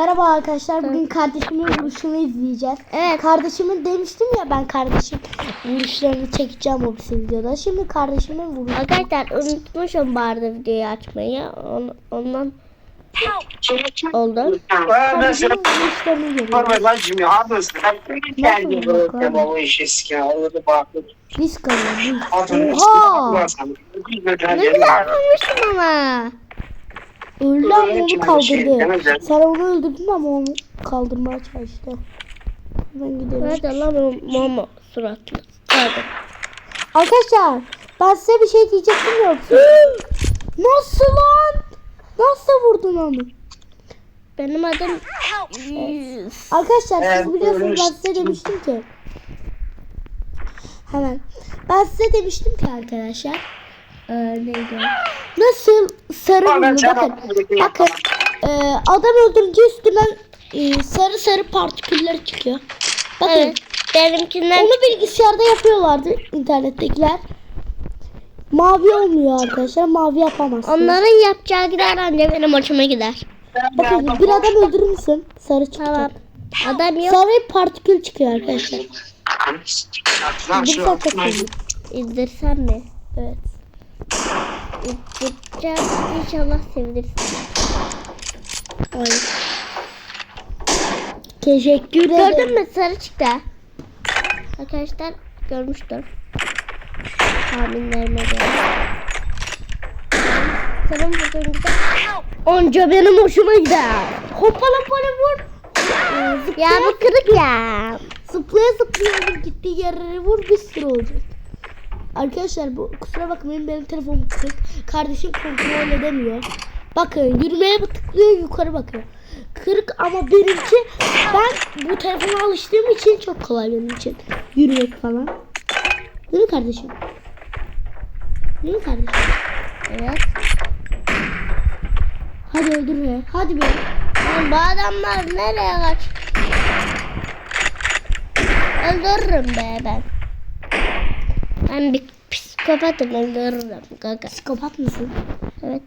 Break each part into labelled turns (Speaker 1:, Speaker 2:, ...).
Speaker 1: Merhaba arkadaşlar. Bugün kardeşimin vuruşunu izleyeceğiz.
Speaker 2: Evet.
Speaker 1: Kardeşimin demiştim ya ben kardeşim vuruşlarını çekeceğim o bir videoda. Şimdi kardeşimin vuruşu.
Speaker 2: Arkadaşlar unutmuşum barda videoyu açmayı. On- ondan oldu.
Speaker 1: Kardeşimin vuruşlarını görüyoruz. Biz kalıyoruz. Oha!
Speaker 2: Ne güzel vurmuşum ama.
Speaker 1: Öldü ama onu kaldırdı.
Speaker 3: şey.
Speaker 1: Sen onu öldürdün ama onu kaldırmaya çalıştı. Ben gidelim.
Speaker 2: Nerede lan o mama suratlı? Nerede?
Speaker 1: Arkadaşlar ben size bir şey diyecektim yoksa. Nasıl lan? Nasıl vurdun onu?
Speaker 2: Benim adım
Speaker 1: Arkadaşlar
Speaker 3: Evet,
Speaker 1: siz biliyorsunuz ben size demiştim ki. Hemen. Ben size demiştim ki arkadaşlar. Ee, neydi? Nasıl sarı
Speaker 3: Bana
Speaker 1: bunu
Speaker 3: cevap
Speaker 1: bakın. Bakın. Ee, adam öldürünce üstünden e, sarı sarı partiküller çıkıyor. Bakın.
Speaker 2: Evet. Benimkinden
Speaker 1: Onu bilgisayarda yapıyorlardı internettekiler. Mavi olmuyor arkadaşlar. Mavi yapamazsınız.
Speaker 2: onların yapacağı gider anca benim hoşuma gider.
Speaker 1: Bakın bir adam öldürür müsün? Sarı çıktı.
Speaker 2: Tamam. Adam yok.
Speaker 1: Sarı partikül çıkıyor arkadaşlar. Bir dakika sonra.
Speaker 2: İndirsem mi?
Speaker 1: Evet.
Speaker 2: İndireceğim. İnşallah sevinirsin.
Speaker 1: Ay. Teşekkür ederim.
Speaker 2: Gördün mü sarı çıktı. Arkadaşlar görmüştür. Tahminlerime göre. Vurduğun güzel.
Speaker 1: Onca benim hoşuma gider. Hoppala hoppala vur.
Speaker 2: Ya bu kırık ya.
Speaker 1: Zıplaya zıplaya. Gittiği yerlere vur bir sürü olacak. Arkadaşlar bu kusura bakmayın benim telefonum kırık. Kardeşim kontrol edemiyor. Bakın yürümeye tıklıyor yukarı bakıyor. Kırık ama benimki ben bu telefona alıştığım için çok kolay benim için. Yürümek falan. Değil mi kardeşim? Değil mi kardeşim?
Speaker 2: Evet.
Speaker 1: Hadi öldür be. Hadi be.
Speaker 2: Lan bu adamlar nereye kaç? Öldürürüm be ben. Ben bir psikopatım öldürürüm gaga.
Speaker 1: Psikopat mısın?
Speaker 2: Evet.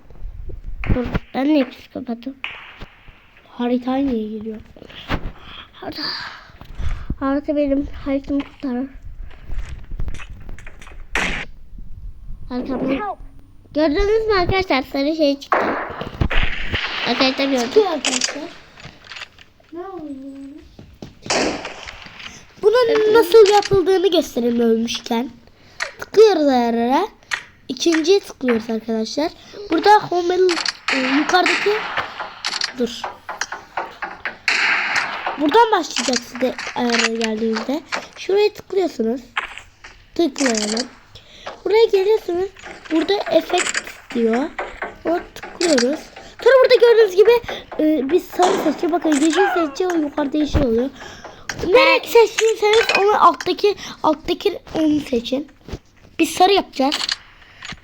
Speaker 2: Dur, ben niye psikopatım?
Speaker 1: Haritaya niye geliyor?
Speaker 2: Harita. Harita benim haritamı kurtarır. Arkamdan. Gördünüz mü arkadaşlar sarı şey çıktı. Arkadaşlar gördüm.
Speaker 1: Çıkıyor arkadaşlar. Ne oluyor? Bunun nasıl yapıldığını göstereyim ölmüşken. Tıklıyoruz ayarlara. İkinciye tıklıyoruz arkadaşlar. Burada home e, yukarıdaki dur. Buradan başlayacak size ayarlara geldiğinizde. Şuraya tıklıyorsunuz. Tıklayalım. Buraya geliyorsunuz. Burada efekt diyor. Ona tıklıyoruz. Sonra burada gördüğünüz gibi e, bir sarı seçiyor. Bakın yeşil seçiyor. O yukarıda yeşil oluyor. Ne renk seçtiyseniz onu alttaki alttaki onu seçin. Biz sarı yapacağız.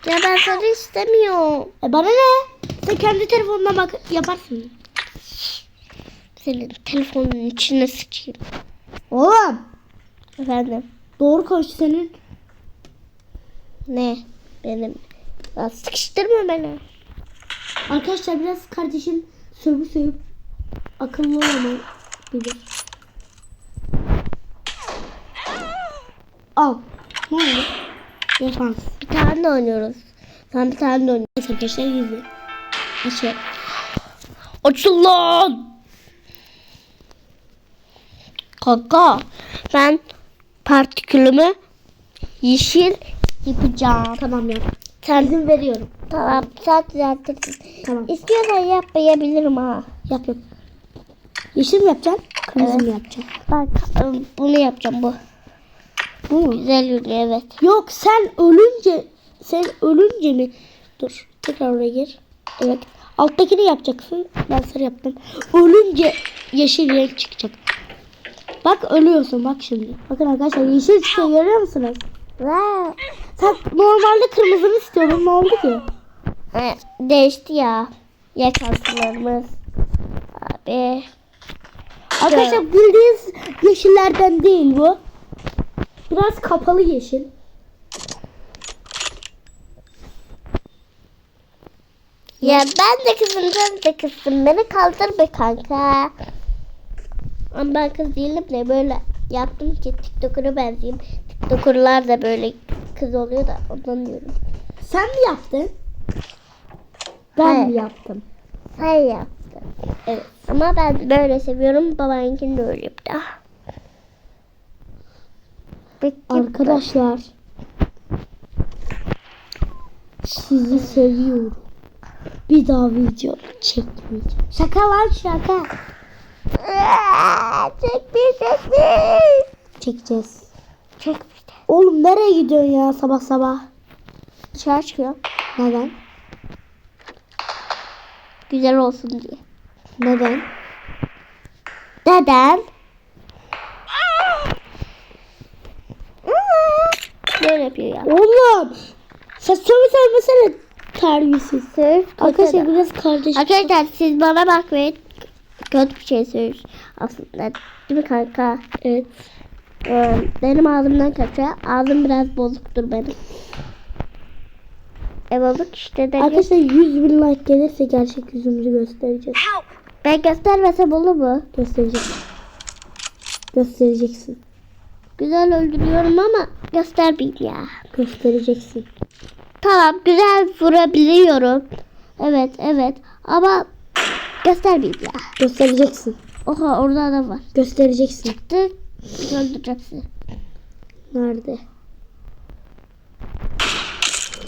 Speaker 2: Ya ben sarı istemiyorum.
Speaker 1: E bana ne? Sen kendi telefonuna bak yaparsın.
Speaker 2: Senin telefonun içine sıçayım.
Speaker 1: Oğlum
Speaker 2: Efendim.
Speaker 1: doğru konuş senin.
Speaker 2: Ne? Benim. Ya sıkıştırma beni.
Speaker 1: Arkadaşlar biraz kardeşim sövü sövüp akıllı olmayı bilir. Al. Ne oldu? Defans.
Speaker 2: Bir tane de oynuyoruz. Sen bir tane de oynuyorsun.
Speaker 1: Evet arkadaşlar gizli. Açıyor.
Speaker 2: Açıl lan. Kanka ben partikülümü yeşil yapacağım.
Speaker 1: Tamam yap.
Speaker 2: Sen
Speaker 1: İzin veriyorum.
Speaker 2: tamam sen düzeltirsin.
Speaker 1: Tamam.
Speaker 2: İstiyorsan yapmayabilirim ha.
Speaker 1: Yap yap. Yeşil mi yapacaksın? Kırmızı
Speaker 2: Evet.
Speaker 1: mı yapacaksın?
Speaker 2: Bak ım, bunu yapacağım bu.
Speaker 1: Bu mu?
Speaker 2: Güzel yürüyor evet.
Speaker 1: Yok sen ölünce sen ölünce mi? Dur. Tekrar oraya gir. Evet. Alttakini yapacaksın. Ben sarı yaptım. Ölünce yeşil renk çıkacak. Bak ölüyorsun bak şimdi. Bakın arkadaşlar yeşil çıkıyor görüyor musunuz? Sen normalde kırmızını istiyordun ne oldu ki?
Speaker 2: Değişti ya. Yakasılarımız. Abi.
Speaker 1: Arkadaşlar bildiğiniz yeşillerden değil bu. Biraz kapalı yeşil.
Speaker 2: Ya ben de kızım sen de kızsın. Beni kaldır be kanka. Ama ben kız değilim de böyle yaptım ki TikToker'a benzeyeyim. TikToker'lar da böyle kız oluyor da ondan diyorum.
Speaker 1: Sen mi yaptın? Ben
Speaker 2: Hayır.
Speaker 1: mi yaptım?
Speaker 2: Sen yaptın. Evet. Ama ben böyle seviyorum. Babankini de öyle yaptı.
Speaker 1: Arkadaşlar. Sizi seviyorum. Bir daha video çekmeyeceğim. Şaka lan şaka.
Speaker 2: Aa, Çekmeyecek mi?
Speaker 1: Çekeceğiz.
Speaker 2: Çekmeyecek.
Speaker 1: Oğlum nereye gidiyorsun ya sabah sabah?
Speaker 2: Dışarı çıkıyor.
Speaker 1: Neden?
Speaker 2: Güzel olsun diye.
Speaker 1: Neden?
Speaker 2: Neden? Böyle yapıyor ya.
Speaker 1: Oğlum. Saçımı sevmesene terbiyesiz. Arkadaşlar biraz kardeşim.
Speaker 2: Arkadaşlar siz bana bakmayın. Kötü bir şey söylüyorsun aslında. Değil mi kanka?
Speaker 1: Evet.
Speaker 2: Benim ağzımdan kaçıyor. Ağzım biraz bozuktur benim. E bozuk işte de.
Speaker 1: Arkadaşlar 100 bin like gelirse gerçek yüzümüzü göstereceğiz.
Speaker 2: Ben göstermesem olur mu?
Speaker 1: Göstereceksin. Göstereceksin.
Speaker 2: Güzel öldürüyorum ama göstermeyeyim ya.
Speaker 1: Göstereceksin.
Speaker 2: Tamam güzel vurabiliyorum. Evet evet ama göstermeyeyim ya.
Speaker 1: Göstereceksin.
Speaker 2: Oha orada adam var.
Speaker 1: Göstereceksin.
Speaker 2: Tık öldüreceksin.
Speaker 1: Nerede?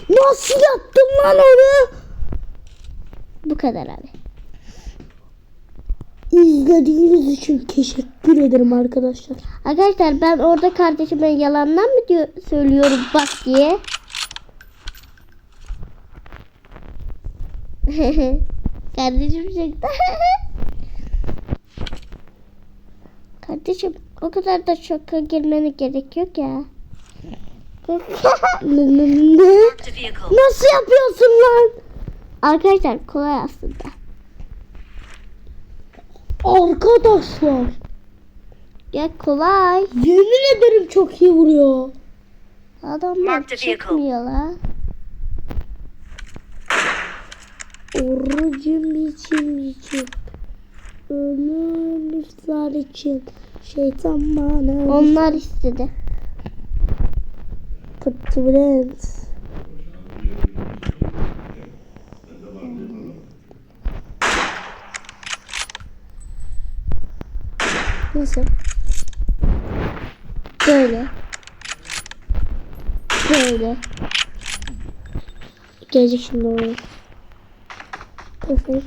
Speaker 1: Nasıl yaptın lan onu?
Speaker 2: Bu kadar abi.
Speaker 1: İzlediğiniz için teşekkür ederim arkadaşlar.
Speaker 2: Arkadaşlar ben orada kardeşime yalandan mı diyor, söylüyorum bak diye. Kardeşim çıktı. Kardeşim o kadar da şoka girmene gerek yok ya.
Speaker 1: Ne? Nasıl yapıyorsun lan?
Speaker 2: Arkadaşlar kolay aslında.
Speaker 1: Arkadaşlar.
Speaker 2: Ya kolay.
Speaker 1: Yemin ederim çok iyi vuruyor.
Speaker 2: Adamlar
Speaker 4: Marked a vehicle.
Speaker 2: çıkmıyor la.
Speaker 1: Orucum için için. Ölüm iftar için. Şeytan bana.
Speaker 2: Onlar istedi.
Speaker 1: Footprints. Nasıl?
Speaker 2: Böyle. Böyle.
Speaker 1: Gelecek şimdi oraya. Perfect.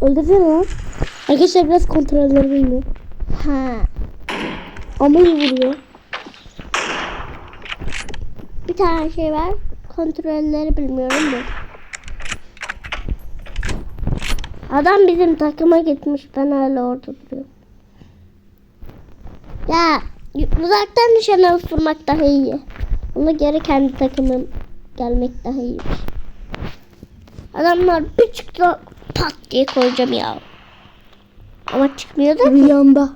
Speaker 1: Öldürsene lan. Arkadaşlar biraz kontrolleri bilmiyor.
Speaker 2: Ha.
Speaker 1: Ama iyi vuruyor.
Speaker 2: Bir tane şey var. Kontrolleri bilmiyorum da. Adam bizim takıma gitmiş. Ben hala orada duruyorum. Ya uzaktan nişan vurmak daha iyi. Ona göre kendi takımım gelmek daha iyiymiş. Adamlar bir çıktı pat diye koyacağım ya. Ama çıkmıyor da.
Speaker 1: Rüyamda.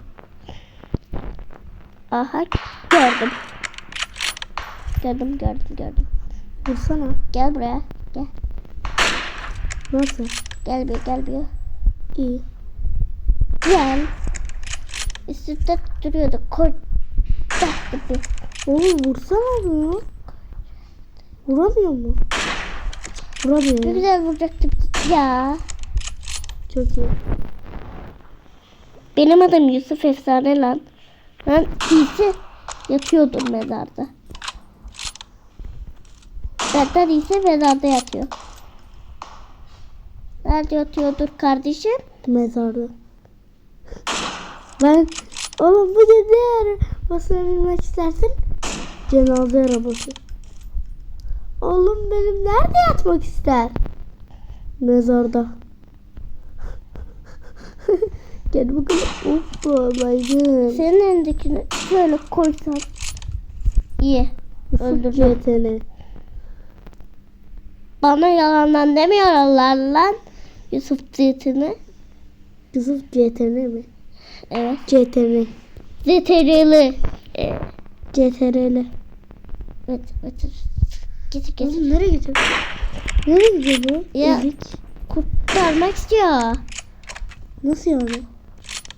Speaker 2: Aha gördüm. Gördüm gördüm gördüm.
Speaker 1: Vursana.
Speaker 2: Gel buraya. Gel.
Speaker 1: Nasıl?
Speaker 2: Gel bir gel bir.
Speaker 1: İyi.
Speaker 2: Gel. Üstünde duruyordu. Koy. Tak gibi.
Speaker 1: Oğlum vursana bunu. Vuramıyor mu?
Speaker 2: Ne
Speaker 1: Vuramıyor.
Speaker 2: güzel vuracaktım. Ya.
Speaker 1: Çok iyi.
Speaker 2: Benim adım Yusuf Efsane lan. Ben iyisi yatıyordum mezarda. Benden iyisi mezarda yatıyor. Nerede yatıyordur kardeşim?
Speaker 1: Mezarda. Ben oğlum bu dedi basına binmek istersin. Cenaze arabası. Oğlum benim nerede yatmak ister? Mezarda. Gel bakalım. Hoppa baygın.
Speaker 2: Senin elindekini şöyle koysam iyi. Öldüreceğim. Bana yalandan demiyorlar lan. Yusuf Zeytin'i.
Speaker 1: Yusuf CTN mi?
Speaker 2: Evet.
Speaker 1: CTN.
Speaker 2: Zeterili. Ee,
Speaker 1: CTRL.
Speaker 2: Evet, evet. Getir getir.
Speaker 1: Oğlum nereye gidiyor? Nereye gidiyor bu?
Speaker 2: Ya.
Speaker 1: Ezik.
Speaker 2: Kurtarmak istiyor.
Speaker 1: Nasıl yani?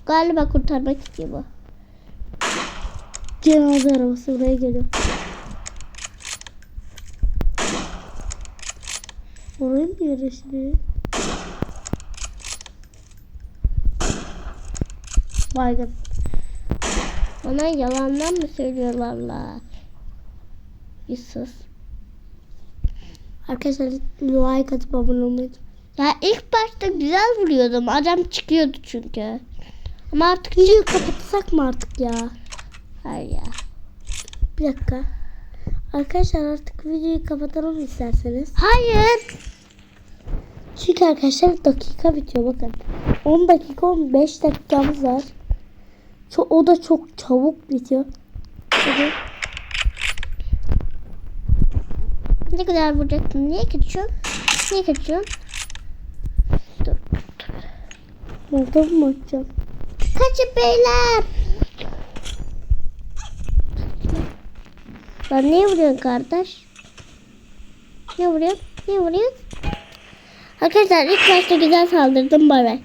Speaker 2: Galiba kurtarmak istiyor bu.
Speaker 1: Cenaze arabası buraya geliyor. Oraya mı yerleştiriyor? Baygın.
Speaker 2: Ona yalandan mı söylüyorlar? Yusuf.
Speaker 1: Arkadaşlar like atıp abone olmayı
Speaker 2: Ya ilk başta güzel vuruyordum. Adam çıkıyordu çünkü. Ama artık
Speaker 1: Videoyu kapatsak mı artık ya?
Speaker 2: hayır ya.
Speaker 1: Bir dakika. Arkadaşlar artık videoyu kapatalım isterseniz.
Speaker 2: Hayır.
Speaker 1: Çünkü arkadaşlar dakika bitiyor bakın. 10 dakika 15 dakikamız var. Çok, o da çok çabuk bitiyor. Hadi.
Speaker 2: Ne kadar vuracaktın? Niye kaçıyorsun? Niye kaçıyorsun? Dur.
Speaker 1: Molotov mu atacağım?
Speaker 2: Kaçın beyler. Lan niye vuruyorsun kardeş? Ne vuruyorsun? Ne vuruyorsun? Arkadaşlar ilk başta güzel saldırdım bay.